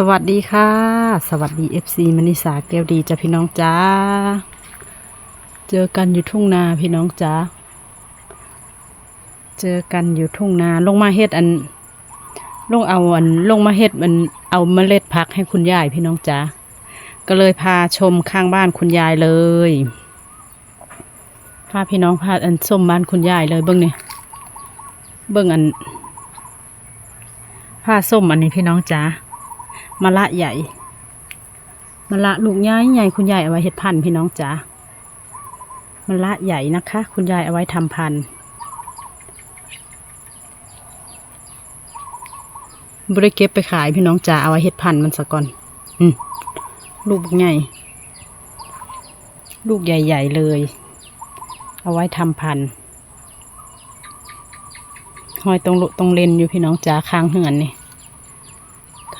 สวัสดีค่ะ สวัสดี FC มณิสาแก้วดีจ้ะพี่น้องจ้า เจอกันอยู่ทุ่งนาพี่น้องจ้า เจอกันอยู่ทุ่งนาลงมาเฮ็ดอัน ลงเอาอันลงมาเฮ็ดมันเอาเมล็ดพักให้คุณยายพี่น้องจ้า ก็เลยพาชมข้างบ้านคุณยายเลย พาพี่น้องพาอันส้มบ้านคุณยายเลยเบิ้งนี่เบิ้งอันผ้าส้มอันนี้พี่น้องจ้า มะละใหญ่มะละลูกใหญ่ใหญ่คุณยายเอาไว้เห็ดพันธุ์พี่น้องจ้ามะละใหญ่นะคะ คุณยายเอาไว้ทำพันธุ์บริเก็บไปขายพี่น้องจ้าเอาไว้เห็ดพันธุ์มันซะก่อนอืมลูกใหญ่ลูกใหญ่ ๆ เลย เอาไว้ทำพันธุ์หอยตรงลุตรงเลนอยู่พี่น้องจ้าข้างเหือนนี่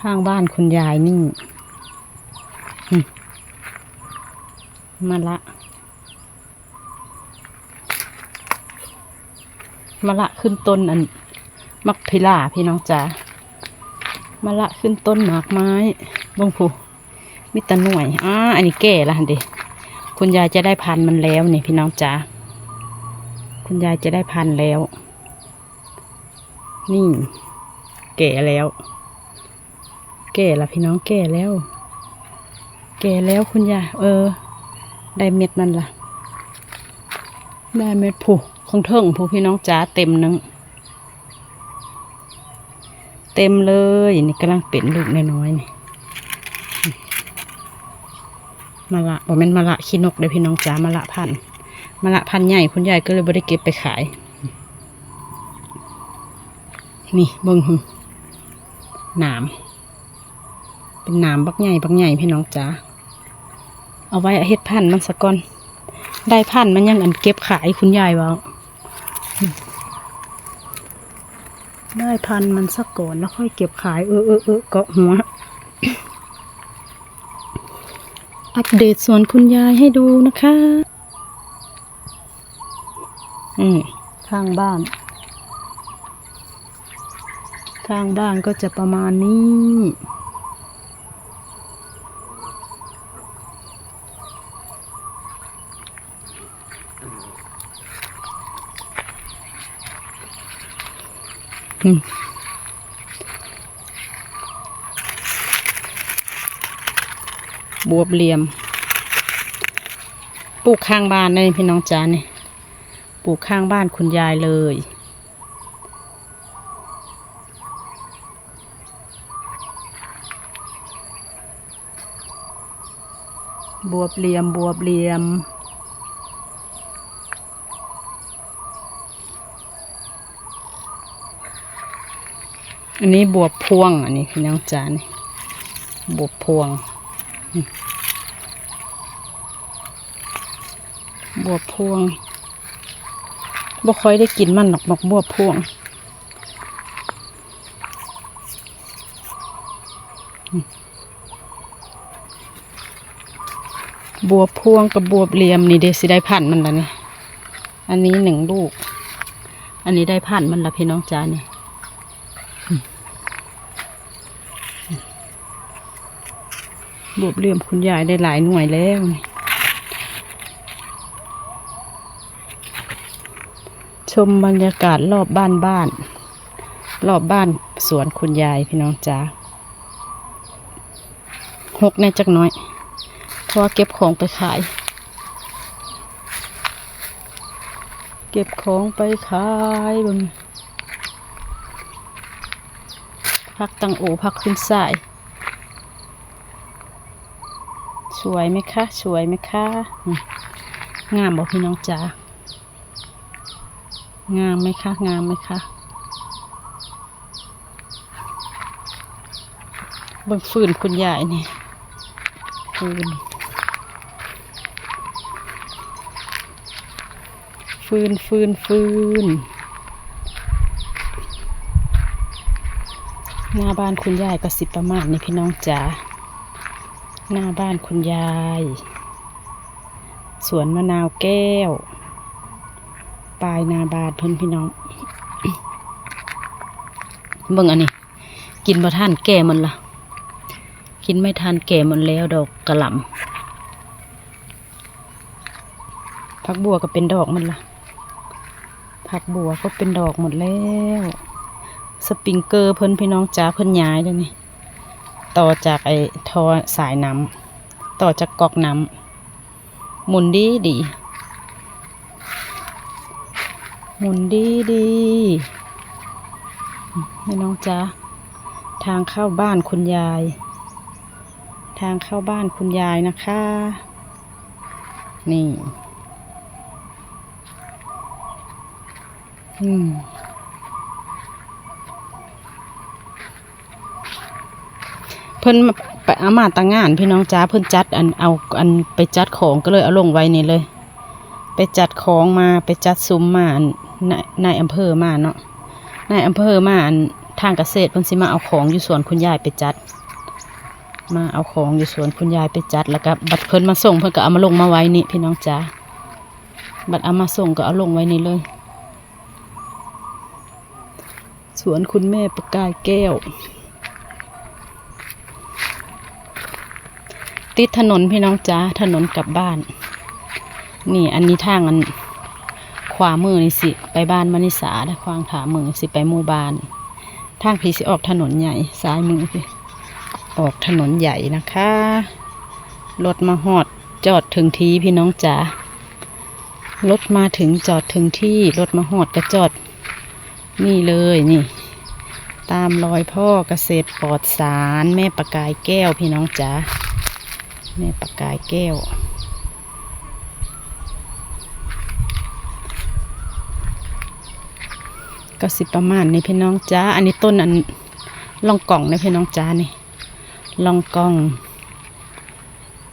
ข้างบ้านคุณยายนี่มมะละมะละขึ้นต้นอัน มักพิลาพี่น้องจ๋ามะละขึ้นต้นหมากไม้บงผูมิตรหน่วยอ่าอันนี้แก่ละเดิคุณยายจะได้พันมันแล้วนี่พี่น้องจ๋าคุณยายจะได้พันแล้ว นี่ แก่แล้ว แก่ละพี่น้องแก่แล้ว แก่แล้วคุณยายเออ ได้เม็ดมันละได้เม็ดผู้ของเทิงผู้พี่น้องจ๋าเต็มนึงเต็มเลยนี่กำลังเป็นลูกน้อยๆนี่มาละบอกเป็นมาละขี้นกเลยพี่น้องจ๋ามาละพันมาละพันใหญ่คุณยายก็เลยไม่ได้เก็บไปขาย นี่เบิ้งหนาม เป็นหนามบักใหญ่บักใหญ่พี่น้องจ๋าเอาไว้เฮ็ดพันธุ์มันสะก่อน ได้พันธุ์มันยังอันเก็บขายคุณยายว่าได้พันธุ์มันสักก่อนแล้วค่อยเก็บขายเออเออเออเกาะหัว อัปเดตสวนคุณยายให้ดูนะคะ อืมข้างบ้าน ข้างบ้านก็จะประมาณนี้ บวบเหลี่ยม ปลูกข้างบ้านเลยพี่น้องจ๋าเนี่ยปลูกข้างบ้านคุณยายเลย บวบเหลี่ยม บวบเหลี่ยม อันนี้บวบพวง อันนี้พี่น้องจานบวบพวง บวบพวงบ่ค่อยได้กินมันหรอกดอกบวบพวงบวบพวงกับบวบเหลี่ยมนี่เดสิได้พันมันแล้วนี่ อันนี้หนึ่งลูก อันนี้ได้พันมันละพี่น้องจ๋านี่ย บวบเหลี่ยมคุณยายได้หลายหน่วยแล้วนี่ชมบรรยากาศรอบบ้านบ้าน รอบบ้านสวนคุณยายพี่น้องจ๋าหกแน่จักน้อย เพราะเก็บของไปขาย เก็บของไปขายบนพักตังโอพักขึ้นสาย ส วยไหมคะ สวยไหมคะ งามบอกพี่น้องจ๋างามไหมคะ งามไหมคะบิ่งฟืนคุณยายนี่ฟืนฟืนฟืนฟืนหน้าบ้านคุณยายก็สิประมาณนี้พี่น้องจ๋า หน้าบ้านคุณยาย สวนมะนาวแก้ว ปลายนาบานเพิ่นพี่น้อง เบิ่งอันนี้ กินบ่ท่านแก่มันละกินไม่ทันแก่หมดแล้วดอกกระหล่ำผักบัวก็เป็นดอกหมันละผักบัวก็เป็นดอกหมดแล้ว สปริงเกอร์เพิ่นพี่น้องจ้าเพิ่นย้ายเลยนี่ ต่อจากไอ้ทอสายน้ำต่อจากกอกน้ำหมุนดีดีหมุนดีดีพี่น้องจ้าทางเข้าบ้านคุณยาย ทางเข้าบ้านคุณยายนะคะ นี่ อืม พิ่นไปเอามาตั้งงาน พี่น้องจ้าเพิ่นจัดอันเอาอันไปจัดของก็เลยเอาลงไว้นี่เลย ไปจัดของมาไปจัดซุ้มมาอันนายอำเภอมาเนาะนายอำเภอมาอันทางเกษตรเพิ่นสิมาเอาของอยู่สวนคุณยายไปจัด มาเอาของอยู่สวนคุณยายไปจัดแล้วก็บัดเพิ่นมาส่งเพิ่นก็เอามาลงมาไว้นี่พี่น้องจ้าบัดเอามาส่งก็เอาลงไว้นี่เลย สวนคุณแม่ประกายแก้ว ติดถนนพี่น้องจ้าถนนกลับบ้าน นี่อันนี้ทางอันขวามือนี่สิ ไปบ้านมณิสาและควางขามือสิไปหมู่บ้านทางพีสิออกถนนใหญ่ซ้ายมือพี่ออกถนนใหญ่นะคะรถมาหอดจอดถึงที่พี่น้องจ๋ารถมาถึงจอดถึงที่รถมาหอดก็จอด นี่เลยนี่ ตามรอยพ่อเกษตรปลอดสารแม่ประกายแก้วพี่น้องจ๋า แม่ประกายแก้ว ก็สิประมาณนี้พี่น้องจ้า อันนี้ต้นอันลองกล่องนะพี่น้องจ้านี่ลองกล่อง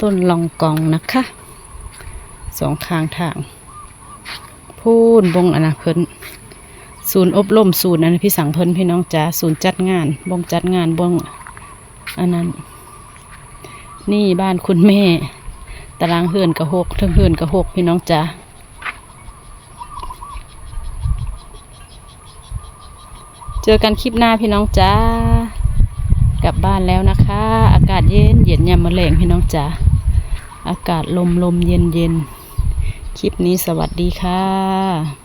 ต้นลองกล่องนะคะสองข้างทาง พูนบงอนนาเพิ่นศูนย์อบรมศูนย์อันนนพี่สังเพิ่นพี่น้องจ้าศูนย์จัดงานบงจัดงานบงอันนั้น นี่บ้านคุณแม่ ตารางเฮือนกระหกทั้งเฮือนกระหกพี่น้องจ้าเจอกันคลิปหน้าพี่น้องจ้ากลับบ้านแล้วนะคะ อากาศเย็นเย็นยามมะแรงพี่น้องจ้าอากาศลมลมเย็นเย็นคลิปนี้สวัสดีค่ะ